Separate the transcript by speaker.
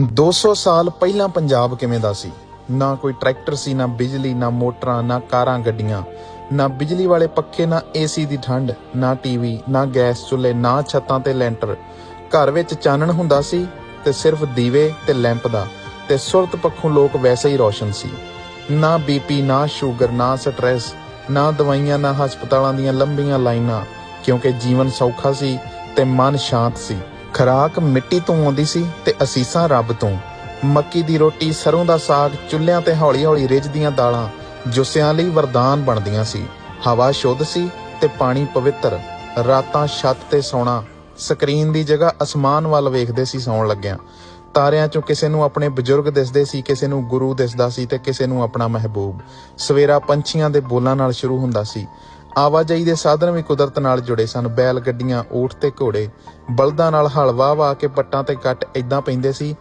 Speaker 1: 200 ਸਾਲ ਪਹਿਲਾਂ ਪੰਜਾਬ ਕਿਵੇਂ ਦਾ ਸੀ? ਨਾ ਕੋਈ ਟਰੈਕਟਰ ਸੀ, ਨਾ ਬਿਜਲੀ, ਨਾ ਮੋਟਰਾਂ, ਨਾ ਕਾਰਾਂ, ਗੱਡੀਆਂ। ਨਾ ਬਿਜਲੀ ਵਾਲੇ ਪੱਖੇ, ਨਾ ਏਸੀ ਦੀ ਠੰਡ, ਨਾ ਟੀਵੀ ਨਾ ਗੈਸ ਚੁੱਲ੍ਹੇ, ਨਾ ਛੱਤਾਂ ਤੇ ਲੈਂਟਰ। ਘਰ ਵਿੱਚ ਚਾਨਣ ਹੁੰਦਾ ਸੀ ਤੇ ਸਿਰਫ ਦੀਵੇ ਤੇ ਲੈਂਪ ਦਾ, ਤੇ ਸੁਰਤ ਪੱਖੋਂ ਲੋਕ ਵੈਸੇ ਹੀ ਰੋਸ਼ਨ ਸੀ। ਨਾ ਬੀਪੀ ਨਾ ਸ਼ੂਗਰ, ਨਾ ਸਟ੍ਰੈਸ, ਨਾ ਦਵਾਈਆਂ, ਨਾ ਹਸਪਤਾਲਾਂ ਦੀਆਂ ਲੰਬੀਆਂ ਲਾਈਨਾਂ, ਕਿਉਂਕਿ ਜੀਵਨ ਸੌਖਾ ਸੀ ਤੇ ਮਨ ਸ਼ਾਂਤ ਸੀ। ਖਰਾਕ ਮਿੱਟੀ ਤੋਂ ਆਉਂਦੀ ਸੀ ਤੇ ਅਸੀਸਾਂ ਰੱਬ ਤੋਂ। ਮੱਕੀ ਦੀ ਰੋਟੀ ਸਰੋਂ ਦਾ ਸਾਗ, ਚੁੱਲ੍ਹਿਆਂ ਤੇ ਹੌਲੀ-ਹੌਲੀ ਰਿੱਝਦੀਆਂ ਦਾਲਾਂ, ਜੁੱਸਿਆਂ ਲਈ ਵਰਦਾਨ ਬਣਦੀਆਂ ਸੀ। ਹਵਾ ਸ਼ੁੱਧ ਸੀ ਤੇ ਪਾਣੀ ਪਵਿੱਤਰ। ਰਾਤਾਂ ਛੱਤ ਤੇ ਸੌਣਾ, ਸਕਰੀਨ ਦੀ ਜਗ੍ਹਾ ਅਸਮਾਨ ਵੱਲ ਵੇਖਦੇ ਸੀ ਸੌਣ ਲੱਗਿਆਂ। ਤਾਰਿਆਂ ਚੋਂ ਕਿਸੇ ਨੂੰ ਆਪਣੇ ਬਜ਼ੁਰਗ ਦਿਸਦੇ ਸੀ, ਕਿਸੇ ਨੂੰ ਗੁਰੂ ਦਿਸਦਾ ਸੀ ਤੇ ਕਿਸੇ ਨੂੰ ਆਪਣਾ ਮਹਿਬੂਬ। ਸਵੇਰਾ ਪੰਛੀਆਂ ਦੇ ਬੋਲਾਂ ਨਾਲ ਸ਼ੁਰੂ ਹੁੰਦਾ ਸੀ। ਆਵਾਜਾਈ ਦੇ ਸਾਧਨ ਵੀ ਕੁਦਰਤ ਨਾਲ ਜੁੜੇ ਸਨ। ਬੈਲ ਗੱਡੀਆਂ, ਊਠ ਤੇ ਘੋੜੇ, ਬਲਦਾਂ ਨਾਲ ਹਲ ਵਾਹ ਕੇ ਪੱਟਾਂ ਤੇ ਕੱਟ ਇਦਾਂ ਪੈਂਦੇ ਸੀ